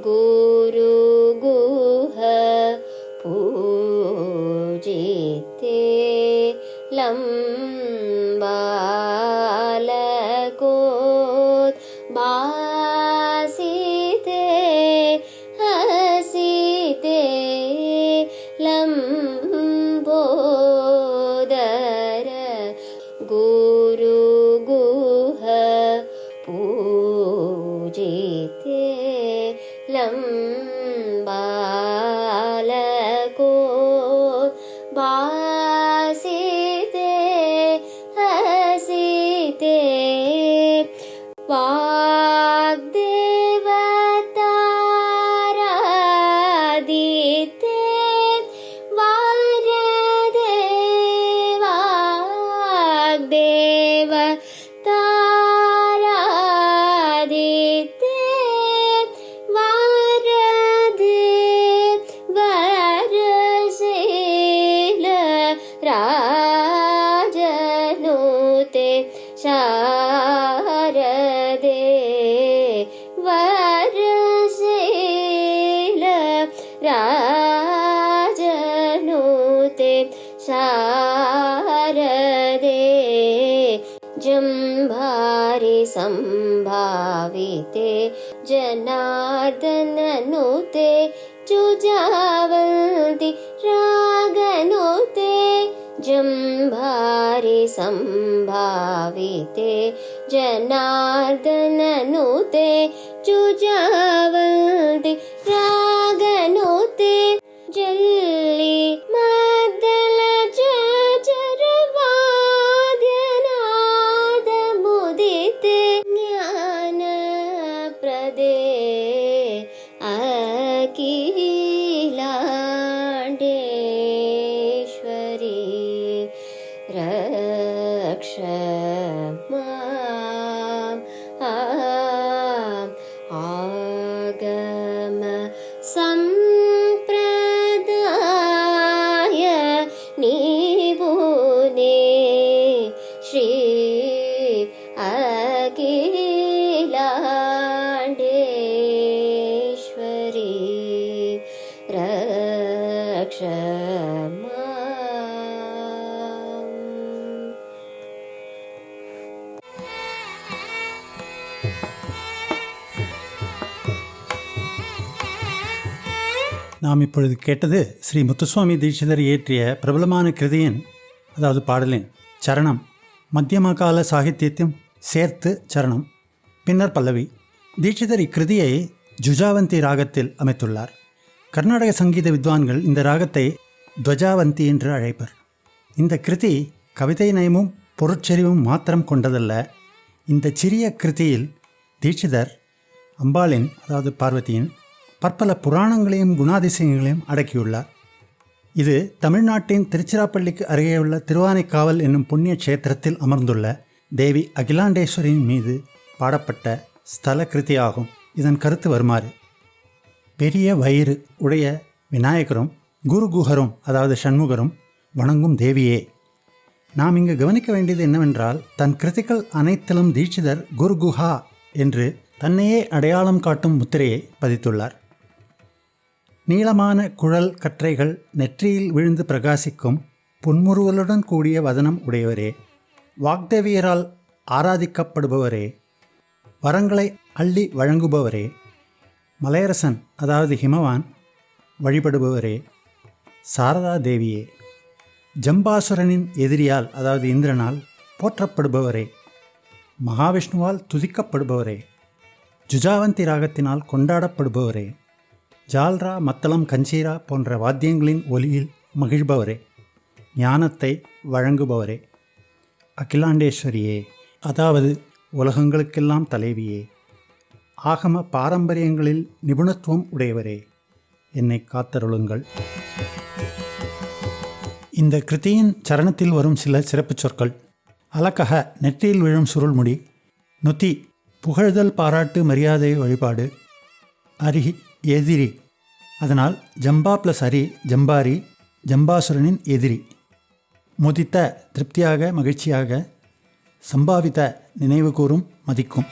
Good. पूजिते लम्बालकोत् भासिते हसिते Sharde वरसेल राजनुते Sharde जम्भारि सम्भाविते जनार्दननुते चुजावन्ति सम्भाविते जनार्दननुते जुजावन्ति रागनुते जल्लि Madal चरुदमुदित ज्ञानप्रदे अकी నీవునే Shri Akhilandeshwari రక్షమా Thank you. நாம் இப்பொழுது கேட்டது ஸ்ரீ முத்துசுவாமி தீட்சிதர் இயற்றிய பிரபலமான கிருதியின் அதாவது பாடலின் சரணம். மத்தியம கால சாகித்யத்தையும் சேர்த்து சரணம். பின்னர் பல்லவி. தீட்சிதர் இக்கிருதியை ஜுஜாவந்தி ராகத்தில் அமைத்துள்ளார். கர்நாடக சங்கீத வித்வான்கள் இந்த ராகத்தை துவஜாவந்தி என்று அழைப்பர். இந்த கிருதி கவிதை நயமும் பொருட்செறிவும் மாத்திரம் கொண்டதல்ல. இந்த சிறிய கிருதியில் தீட்சிதர் அம்பாளின் அதாவது பார்வதியின் பற்பல புராணங்களையும் குணாதிசயங்களையும் அடக்கியுள்ளார். இது தமிழ்நாட்டின் திருச்சிராப்பள்ளிக்கு அருகேயுள்ள திருவானைக்காவல் என்னும் புண்ணிய கஷேத்திரத்தில் அமர்ந்துள்ள தேவி அகிலாண்டேஸ்வரியின் மீது பாடப்பட்ட ஸ்தல கிருத்தியாகும் இதன் கருத்து வருமாறு பெரிய வயிறு உடைய விநாயகரும் குருகுஹரும் அதாவது சண்முகரும் வணங்கும் தேவியே நாம் இங்கு கவனிக்க வேண்டியது என்னவென்றால் தன் கிருத்திகள் அனைத்திலும் தீட்சிதர் குருகுஹா என்று தன்னையே அடையாளம் காட்டும் முத்திரையை பதித்துள்ளார். நீளமான குழல் கற்றைகள் நெற்றியில் விழுந்து பிரகாசிக்கும் புன்முறுவலுடன் கூடிய வதனம் உடையவரே. வாக்தேவியரால் ஆராதிக்கப்படுபவரே. வரங்களை அள்ளி வழங்குபவரே. மலையரசன் அதாவது ஹிமவான் வழிபடுபவரே. சாரதா தேவியே ஜம்பாசுரனின் எதிரியால் அதாவது இந்திரனால் போற்றப்படுபவரே. மகாவிஷ்ணுவால் துதிக்கப்படுபவரே. ஜுஜாவந்தி ராகத்தினால் கொண்டாடப்படுபவரே. ஜால்ரா மத்தளம் கஞ்சீரா போன்ற வாத்தியங்களின் ஒலியில் மகிழ்பவரே ஞானத்தை வழங்குபவரே. அகிலாண்டேஸ்வரியே அதாவது உலகங்களுக்கெல்லாம் தலைவியே ஆகம பாரம்பரியங்களில் நிபுணத்துவம் உடையவரே என்னை காத்தருளுங்கள். இந்த கிருதியின் சரணத்தில் வரும் சில சிறப்புச் சொற்கள். அலக்கக நெற்றியில் விழும் சுருள்முடி நொத்தி புகழ்தல் பாராட்டு மரியாதை வழிபாடு அருகி எதிரி. அதனால் ஜம்பா ப்ளஸ் அரி ஜம்பாரி ஜம்பாசுரனின் எதிரி. முதித்த திருப்தியாக மகிழ்ச்சியாக சம்பாவித்த நினைவு கூறும் மதிக்கும்.